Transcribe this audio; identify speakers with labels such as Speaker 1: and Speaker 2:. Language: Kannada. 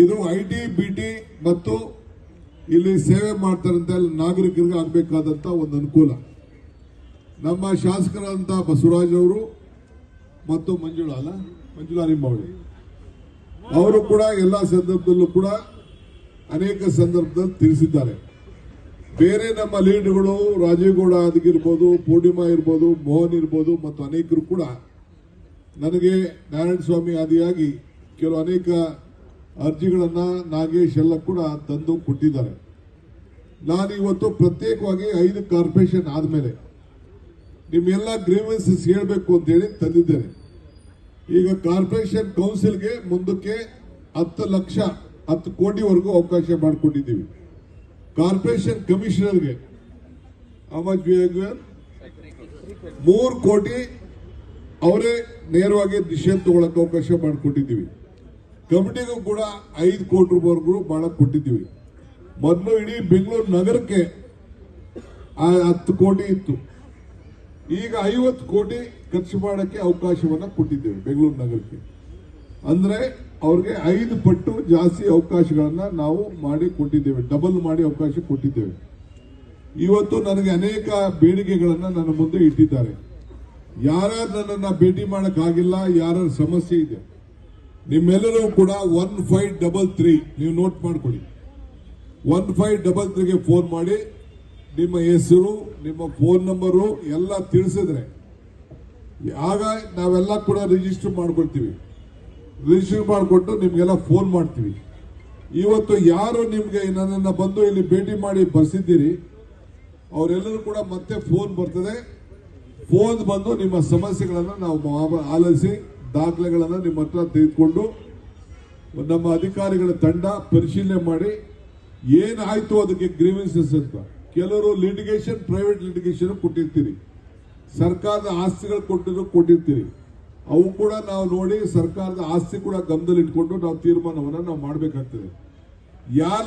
Speaker 1: ಇದು ಐ ಟಿ, ಬಿ ಟಿ ಮತ್ತು ಇಲ್ಲಿ ಸೇವೆ ಮಾಡ್ತಾರಂತ ನಾಗರಿಕರಿಗೆ ಆಗಬೇಕಾದಂತ ಒಂದು ಅನುಕೂಲ. ನಮ್ಮ ಶಾಸಕರಾದಂಥ ಬಸವರಾಜ್ ಅವರು ಮತ್ತು ಮಂಜುಳಾ ಅಲ್ಲ, ಮಂಜುಳಾ ನಿಮ್ಮವಳಿ ಅವರು ಕೂಡ ಎಲ್ಲ ಸಂದರ್ಭದಲ್ಲೂ ಕೂಡ ಅನೇಕ ಸಂದರ್ಭದಲ್ಲಿ ತಿಳಿಸಿದ್ದಾರೆ. ಬೇರೆ ನಮ್ಮ ಲೀಡ್ಗಳು ರಾಜೀವ್ ಗೌಡ ಪೂರ್ಣಿಮಾ ಇರ್ಬೋದು, ಮೋಹನ್ ಇರ್ಬೋದು ಮತ್ತು ಅನೇಕರು ಕೂಡ ನನಗೆ ನಾರಾಯಣ ಸ್ವಾಮಿ ಆದಿಯಾಗಿ ಕೆಲವು ಅನೇಕ ಅರ್ಜಿಗಳನ್ನ ನಾಗೇಶ್ ಎಲ್ಲ ಕೂಡ ತಂದು ಕೊಟ್ಟಿದ್ದಾರೆ. ನಾನು ಇವತ್ತು ಪ್ರತ್ಯೇಕವಾಗಿ ಐದು ಕಾರ್ಪೊರೇಷನ್ ಆದಮೇಲೆ ನಿಮ್ಮೆಲ್ಲ ಗ್ರೀವೆನ್ಸಸ್ ಹೇಳಬೇಕು ಅಂತ ಹೇಳಿ ತಂದಿದ್ದೇನೆ. ಈಗ ಕಾರ್ಪೊರೇಷನ್ ಕೌನ್ಸಿಲ್ಗೆ ಮುಂದಕ್ಕೆ ಹತ್ತು ಲಕ್ಷ, ಹತ್ತು ಕೋಟಿವರೆಗೂ ಅವಕಾಶ ಮಾಡಿಕೊಂಡಿದ್ದೀವಿ. ಕಾರ್ಪೊರೇಷನ್ ಕಮಿಷನರ್ಗೆ ಮೂರು ಕೋಟಿ ಅವರೇ ನೇರವಾಗಿ ದಿಶೆ ತಗೊಳಕ್ಕೆ ಅವಕಾಶ ಮಾಡಿಕೊಟ್ಟಿದ್ದೀವಿ. ಕಮಿಟಿಗೂ ಕೂಡ ಐದು ಕೋಟಿ ರೂಪಾಯಿವರೆಗೂ ಬಹಳ ಕೊಟ್ಟಿದ್ದೀವಿ. ಮೊದಲು ಇಡೀ ಬೆಂಗಳೂರು ನಗರಕ್ಕೆ ಹತ್ತು ಕೋಟಿ ಇತ್ತು. ಈಗ ಐವತ್ತು ಕೋಟಿ ಖರ್ಚು ಮಾಡೋಕ್ಕೆ ಅವಕಾಶವನ್ನು ಕೊಟ್ಟಿದ್ದೇವೆ ಬೆಂಗಳೂರು ನಗರಕ್ಕೆ. ಅಂದರೆ ಅವ್ರಿಗೆ ಐದು ಪಟ್ಟು ಜಾಸ್ತಿ ಅವಕಾಶಗಳನ್ನು ನಾವು ಮಾಡಿ ಕೊಟ್ಟಿದ್ದೇವೆ ಡಬಲ್ ಮಾಡಿ ಅವಕಾಶ ಕೊಟ್ಟಿದ್ದೇವೆ. ಇವತ್ತು ನನಗೆ ಅನೇಕ ಬೇಡಿಕೆಗಳನ್ನು ನನ್ನ ಮುಂದೆ ಇಟ್ಟಿದ್ದಾರೆ. ಯಾರ್ಯಾರು ನನ್ನನ್ನು ಭೇಟಿ ಮಾಡೋಕ್ಕಾಗಿಲ್ಲ ಆಗಿಲ್ಲ ಯಾರ ಸಮಸ್ಯೆ ಇದೆ ನಿಮ್ಮೆಲ್ಲರೂ ಕೂಡ ಒನ್ ಫೈವ್ ಡಬಲ್ ತ್ರೀ ನೀವು ನೋಟ್ ಮಾಡ್ಕೊಳ್ಳಿ. ಒನ್ ಫೈವ್ ಡಬಲ್ ತ್ರೀಗೆ ಫೋನ್ ಮಾಡಿ. ನಿಮ್ಮ ಹೆಸರು, ನಿಮ್ಮ ಫೋನ್ ನಂಬರು ಎಲ್ಲ ತಿಳಿಸಿದ್ರೆ ಆಗ ನಾವೆಲ್ಲ ಕೂಡ ರಿಜಿಸ್ಟರ್ ಮಾಡ್ಕೊಳ್ತೀವಿ. ರಿಜಿಸ್ಟರ್ ಮಾಡಿಕೊಟ್ಟು ನಿಮಗೆಲ್ಲ ಫೋನ್ ಮಾಡ್ತೀವಿ. ಇವತ್ತು ಯಾರು ನಿಮಗೆ ನನ್ನನ್ನು ಬಂದು ಇಲ್ಲಿ ಭೇಟಿ ಮಾಡಿ ಬರ್ಸಿದ್ದೀರಿ, ಅವರೆಲ್ಲರೂ ಕೂಡ ಮತ್ತೆ ಫೋನ್ ಬರ್ತದೆ. ಫೋನ್ ಬಂದು ನಿಮ್ಮ ಸಮಸ್ಯೆಗಳನ್ನು ನಾವು ಆಲಿಸಿ ದಾಖಲೆಗಳನ್ನು ನಿಮ್ಮ ಹತ್ರ ತೆಗೆದುಕೊಂಡು ನಮ್ಮ ಅಧಿಕಾರಿಗಳ ತಂಡ ಪರಿಶೀಲನೆ ಮಾಡಿ ಏನಾಯಿತು ಅದಕ್ಕೆ ಗ್ರೀವೆನ್ಸಸ್ ಅಂತ. ಕೆಲವರು ಲಿಟಿಗೇಷನ್ ಪ್ರೈವೇಟ್ ಲಿಟಿಗೇಷನ್ ಕೊಟ್ಟಿರ್ತೀರಿ. ಸರ್ಕಾರದ ಆಸ್ತಿಗಳು ಕೊಟ್ಟಿದ್ರು ಕೊಟ್ಟಿರ್ತೀರಿ. ಅವು ಕೂಡ ನಾವು ನೋಡಿ ಸರ್ಕಾರದ ಆಸ್ತಿ ಕೂಡ ಗಮನದಲ್ಲಿ ಇಟ್ಕೊಂಡು ನಾವು ತೀರ್ಮಾನವನ್ನು ನಾವು ಮಾಡಬೇಕಾಗ್ತದೆ. ಯಾರು